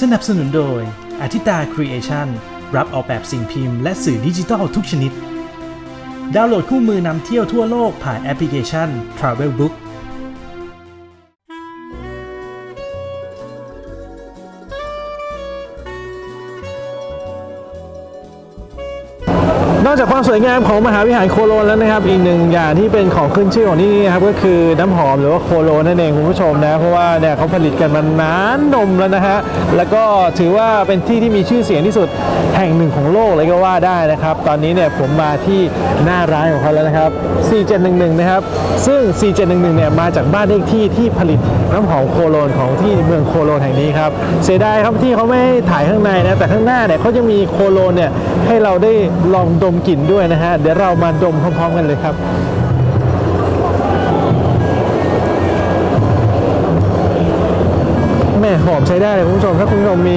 สนับสนุนโดยอาทิตาครีเอชั่นรับออกแบบสิ่งพิมพ์และสื่อดิจิทัลทุกชนิด ดาวน์โหลดคู่มือนำเที่ยวทั่วโลกผ่านแอปพลิเคชัน Travel Book นอกจากความสวยงามของมหาวิหารโคโลนแล้วนะครับ อีกหนึ่งอย่างที่เป็นของขึ้นชื่อของที่นี่นะครับก็คือน้ำหอมหรือว่าโคโลนนั่นเองคุณผู้ชมนะเพราะว่าเนี่ยเขาผลิตกันมานานนมแล้วนะฮะแล้วก็ถือว่าเป็นที่ที่มีชื่อเสียงที่สุดแห่งหนึ่งของโลกเลยก็ว่าได้นะครับ ตอนนี้เนี่ยผมมาที่หน้าร้านของเขาแล้วนะครับ 4711 นะครับ ซึ่ง 4711 เนี่ยมาจากบ้านเลขที่ที่ผลิตน้ำหอมโคโลนของที่เมืองโคโลนแห่งนี้ครับเสียดายครับที่เขาไม่ถ่ายข้างในนะแต่ข้างหน้าเนี่ยเขาจะมีโคโลนเนี่ยให้เราได้ลองดมกลิ่นด้วยนะฮะ เดี๋ยวเรามาดมพร้อมๆกันเลยครับแม่หอมใช้ได้เลยคุณผู้ชม ถ้าคุณผู้ชมมี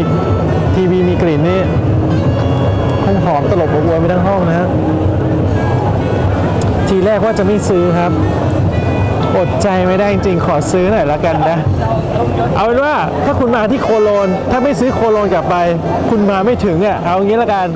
ทีวีมีกลิ่นนี่คงหอมตลบอบอวนไปทั้งห้องนะฮะทีแรกว่าจะไม่ซื้อครับ อดใจไม่ได้จริงขอซื้อหน่อยละกันนะ เอาเป็นว่าถ้าคุณมาที่โคโลน ถ้าไม่ซื้อโคโลนกลับไป คุณมาไม่ถึงอะเอางี้ละกัน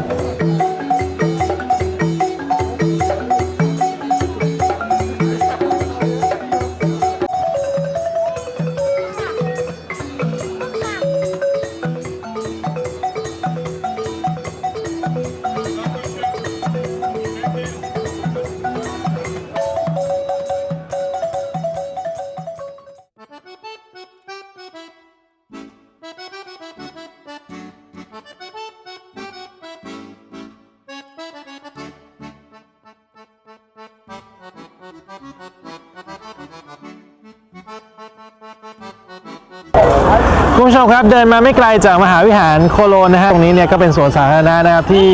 คุณผู้ชมครับเดินมาไม่ไกลจากมหาวิหารโคโลนนะฮะตรงนี้เนี่ยก็เป็นสวนสาธารณะนะครับที่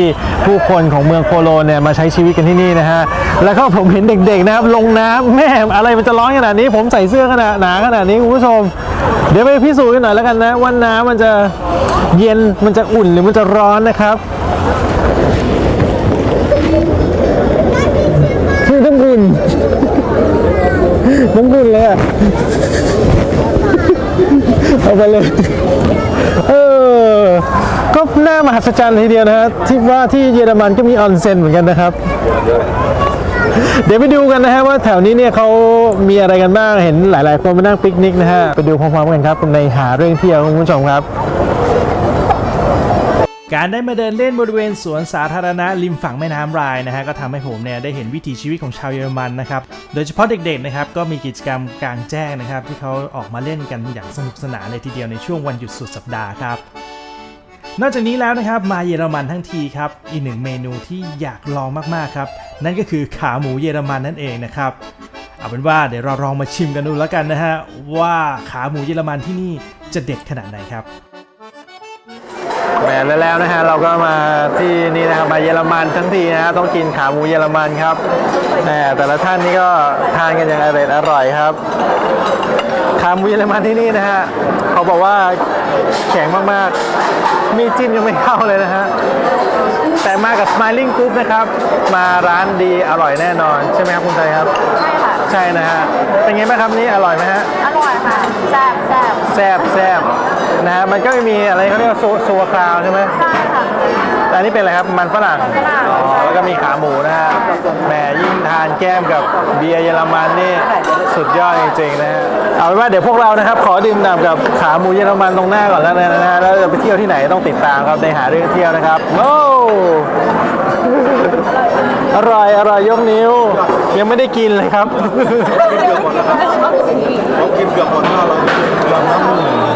ผู้คนของเมืองโคโลนเนี่ยมาใช้ชีวิตกันที่นี่นะฮะแล้วก็ผมเห็นเด็กๆนะครับลงน้ำแม่อะไรมันจะร้อนขนาดนี้ ผมใส่เสื้อขนาดหนาขนาดนี้คุณผู้ชม เดี๋ยวไปพิสูจน์กันหน่อยแล้วกันนะว่าน้ำมันจะเย็นมันจะอุ่นหรือมันจะร้อนนะครับ ไปเลย เออ ก็น่ามหัศจรรย์ทีเดียวนะฮะที่ว่าที่เยอรมันก็มีออนเซ็นเหมือนกันนะครับ เดี๋ยวไปดูกันนะฮะว่าแถวนี้เนี่ยเขามีอะไรกันบ้าง เห็นหลาย ๆ คนมานั่งปิกนิกนะฮะ ไปดูพร้อมๆกันครับในหาเรื่องเที่ยวคุณผู้ชมครับ การได้มาเดินเล่นบริเวณสวนสาธารณะริมฝั่งแม่น้ำรายนะฮะก็ทำให้ผมเนี่ยได้เห็นวิถีชีวิตของชาวเยอรมันนะครับโดยเฉพาะเด็กๆนะครับก็มีกิจกรรมกลางแจ้งนะครับ ที่เขาออกมาเล่นกันอย่างสนุกสนานเลยทีเดียวในช่วงวันหยุดสุดสัปดาห์ครับนอกจากนี้แล้วนะครับมาเยอรมันทั้งทีครับอีกหนึ่งเมนูที่อยากลองมากๆครับนั่นก็คือขาหมูเยอรมันนั่นเองนะครับเอาเป็นว่าเดี๋ยวเราลองมาชิมกันดูแล้วกันนะฮะว่าขาหมูเยอรมันที่นี่จะเด็ดขนาดไหนครับ แหมแล้วแล้วนะฮะเราก็มาที่นี่นะครับมาเยอรมันทั้งทีนะฮะต้องกินขาหมูเยอรมันครับแหมแต่ละท่านนี่ก็ทานกันอย่างอร่อยอร่อยครับ ขาหมูเยอรมันที่นี่นะฮะเขาบอกว่าแข็งมากๆ มีจิ้มยังไม่เข้าเลยนะฮะแต่มากับ Smiling Group นะครับ มาร้านดีอร่อยแน่นอน ใช่ไหมครับคุณไทยครับ ใช่ค่ะ ใช่นะฮะเป็นไงบ้างครับนี่อร่อยไหมฮะ อร่อยค่ะ แซ่บแซ่บแซบแซบ นะฮะมันก็ไม่มีอะไรเขาเรียกว่าซัวคราวใช่ไหมใช่ค่ะ แต่อันนี้เป็นอะไรครับ มันฝรั่งมันฝรั่ง อ๋อแล้วก็มีขาหมูนะฮะแหมยิ่งทานแก้มกับเบียร์เยอรมันนี่สุดยอดจริงๆนะฮะเอาเป็นว่าเดี๋ยวพวกเรานะครับขอดื่มด่ำกับขาหมูเยอรมันตรงหน้าก่อนแล้วกันนะฮะแล้วจะไปเที่ยวที่ไหนต้องติดตามครับในหาเรื่องเที่ยวนะครับโอ้อร่อยอร่อยยกนิ้ว ยังไม่ได้กินเลยครับเ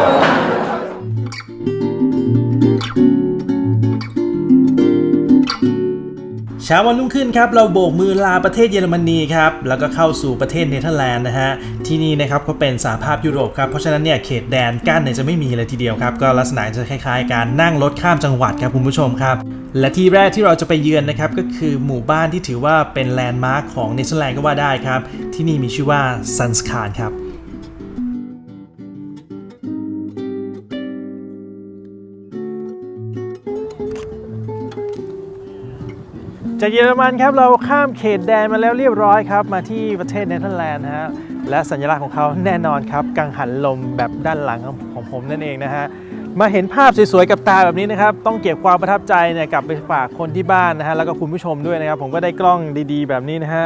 ช้าวันรุ่งขึ้นครับเราโบกมือลาประเทศเยอรมนีครับแล้วก็เข้าสู่ประเทศเนเธอร์แลนด์นะฮะที่นี่นะครับก็เป็นสหภาพยุโรปครับเพราะฉะนั้นเนี่ยเขตแดนกั้นเนี่ยจะไม่มีเลยทีเดียวครับก็ลักษณะจะคล้ายๆ การนั่งรถข้ามจังหวัดครับคุณผู้ชมครับและที่แรกที่เราจะไปเยือนนะครับก็คือหมู่บ้านที่ถือว่าเป็นแลนด์มาร์คของเนเธอร์แลนด์ก็ว่าได้ครับที่นี่มีชื่อว่าซันสคานครับ จากเยอรมันครับเราข้ามเขตแดนมาแล้วเรียบร้อยครับมาที่ประเทศเนเธอร์แลนด์นะฮะและสัญลักษณ์ของเขาแน่นอนครับกังหันลมแบบด้านหลังของผมนั่นเองนะฮะมาเห็นภาพสวยๆกับตาแบบนี้นะครับต้องเก็บความประทับใจเนี่ยกลับไปฝากคนที่บ้านนะฮะแล้วก็คุณผู้ชมด้วยนะครับ ผมก็ได้กล้องดีๆ แบบนี้นะฮะ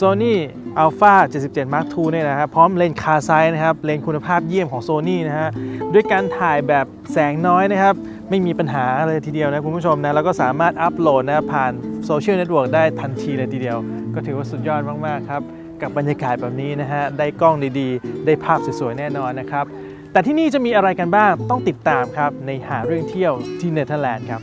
Sony Alpha 77 Mark II เนี่ยนะครับพร้อมเลนส์คาไซนะครับเลนส์คุณภาพเยี่ยมของ Sony นะฮะด้วยการถ่ายแบบแสงน้อยนะครับ ไม่มีปัญหาเลยทีเดียวนะคุณผู้ชมนะแล้วก็สามารถอัปโหลดนะครับผ่านโซเชียลเน็ตเวิร์กได้ทันทีเลยทีเดียว ก็ถือว่าสุดยอดมาก ๆ ครับ กับบรรยากาศแบบนี้นะฮะ ได้กล้องดีๆ ได้ภาพสวย ๆ แน่นอนนะครับ แต่ที่นี่จะมีอะไรกันบ้างต้องติดตามครับ ในหาเรื่องเที่ยวที่เนเธอร์แลนด์ครับ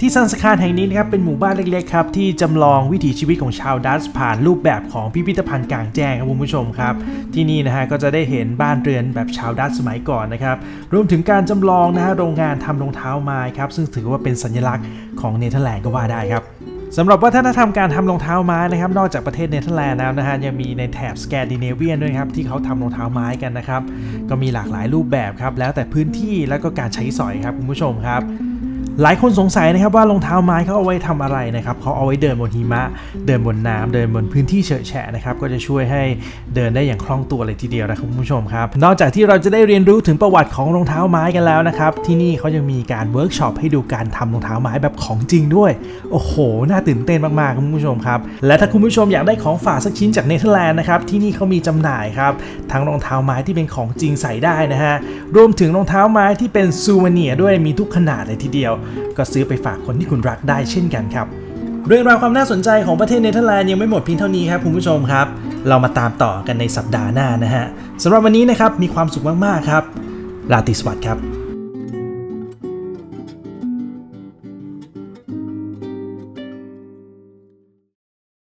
ที่ซันสคานแห่งนี้นะครับเป็นหมู่บ้านเล็กๆครับที่จำลองวิถีชีวิตของชาวดัตช์ผ่านรูปแบบของพิพิธภัณฑ์กลางแจ้งครับคุณผู้ชมครับ ที่นี่นะฮะก็จะได้เห็นบ้านเรือนแบบชาวดัตช์สมัยก่อนนะครับรวมถึงการจำลองนะฮะโรงงานทำรองเท้าไม้ครับซึ่งถือว่าเป็นสัญลักษณ์ของเนเธอร์แลนด์ก็ว่าได้ครับสำหรับวัฒนธรรมการทำรองเท้าไม้นะครับ นอกจากประเทศเนเธอร์แลนด์แล้วนะฮะยังมีในแถบสแกนดิเนเวียนด้วยครับที่เขาทำรองเท้าไม้กันนะครับ ก็มีหลากหลายรูปแบบครับแล้วแต่พื้นที่แล้วก็การใช้สอยครับคุณผู้ชมครับ หลายคนสงสัยนะครับว่ารองเท้าไม้เขาเอาไว้ทำอะไรนะครับเขาเอาไว้เดินบนหิมะ เดินบนน้ำเดินบนพื้นที่เฉอะแฉะนะครับก็จะช่วยให้เดินได้อย่างคล่องตัวเลยทีเดียวนะครับคุณผู้ชมครับนอกจากที่เราจะได้เรียนรู้ถึงประวัติของรองเท้าไม้กันแล้วนะครับที่นี่เขายังมีการเวิร์กช็อปให้ดูการทำรองเท้าไม้แบบของจริงด้วยโอ้โหน่าตื่นเต้นมากๆคุณผู้ชมครับและถ้าคุณผู้ชมอยากได้ของฝากสักชิ้นจากเนเธอร์แลนด์นะครับที่นี่เขามีจำหน่ายครับทั้งรองเท้าไม้ที่เป็นของจริงใส่ได้นะฮะรวมถึงรองเท้าไม้ที่เป็นซูเวเนียด้วยมีทุกขนาดเลยทีเดียวก็ซื้อไปฝากคนที่คุณรักได้เช่นกันครับ เรื่องราวความน่าสนใจของประเทศเนเธอร์แลนด์ยังไม่หมดเพียงเท่านี้ครับคุณผู้ชมครับ เรามาตามต่อกันในสัปดาห์หน้านะฮะสำหรับวันนี้นะครับมีความสุขมากๆครับ ราตรีสวัสดิ์ครับ